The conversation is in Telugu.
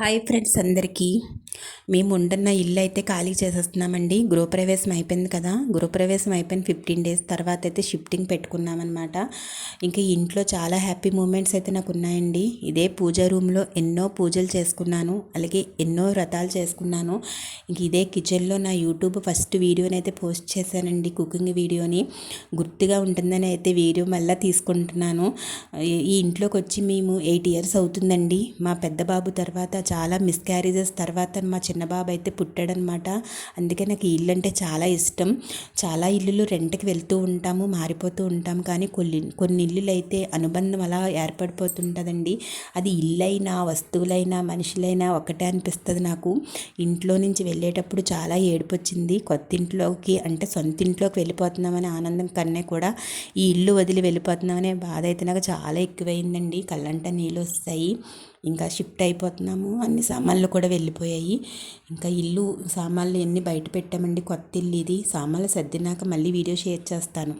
హాయ్ ఫ్రెండ్స్ అందరికీ. మేము ఉంటున్న ఇల్లు అయితే ఖాళీ చేసేస్తున్నామండి. గృహప్రవేశం అయిపోయింది కదా. గృహప్రవేశం అయిపోయిన ఫిఫ్టీన్ డేస్ తర్వాత అయితే షిఫ్టింగ్ పెట్టుకున్నామన్నమాట. ఇంకా ఇంట్లో చాలా హ్యాపీ మూమెంట్స్ అయితే నాకు ఉన్నాయండి. ఇదే పూజా రూమ్లో ఎన్నో పూజలు చేసుకున్నాను. అలాగే ఎన్నో వ్రతాలు చేసుకున్నాను. ఇంక ఇదే కిచెన్లో నా యూట్యూబ్ ఫస్ట్ వీడియోని అయితే పోస్ట్ చేశానండి కుకింగ్ వీడియోని గుర్తుగా ఉంటుందని అయితే వీడియో మళ్ళీ తీసుకుంటున్నాను. ఈ ఇంట్లోకి వచ్చి మేము ఎయిట్ ఇయర్స్ అవుతుందండి. మా పెద్ద బాబు తర్వాత చాలా మిస్క్యారేజెస్ తర్వాత మా చిన్న బాబు అయితే పుట్టాడనమాట అందుకే నాకు ఇల్లు అంటే చాలా ఇష్టం. చాలా ఇల్లులు రెంట్కి వెళ్తూ ఉంటాము మారిపోతూ ఉంటాం. కానీ కొన్ని కొన్ని ఇల్లులు అయితే అనుబంధం అలా ఏర్పడిపోతుంటుందండి. అది ఇల్లైనా వస్తువులైనా మనుషులైనా ఒకటే అనిపిస్తుంది నాకు. ఇంట్లో నుంచి వెళ్ళేటప్పుడు చాలా ఏడుపొచ్చింది. కొత్త ఇంట్లోకి అంటే సొంత ఇంట్లోకి వెళ్ళిపోతున్నామనే ఆనందం కన్నా కూడా ఈ ఇల్లు వదిలి వెళ్ళిపోతున్నామనే బాధ అయితే నాకు చాలా ఎక్కువైందండి. కళ్ళంట నీళ్ళు వస్తాయి. ఇంకా షిఫ్ట్ అయిపోతున్నాము. అన్ని సామాన్లు కూడా వెళ్ళిపోయాయి. ఇంకా ఇల్లు సామాన్లు ఎన్ని బయట పెట్టామండి. కొత్త ఇల్లు ఇది. సామాన్లు సర్దినాక మళ్ళీ వీడియో షేర్ చేస్తాను.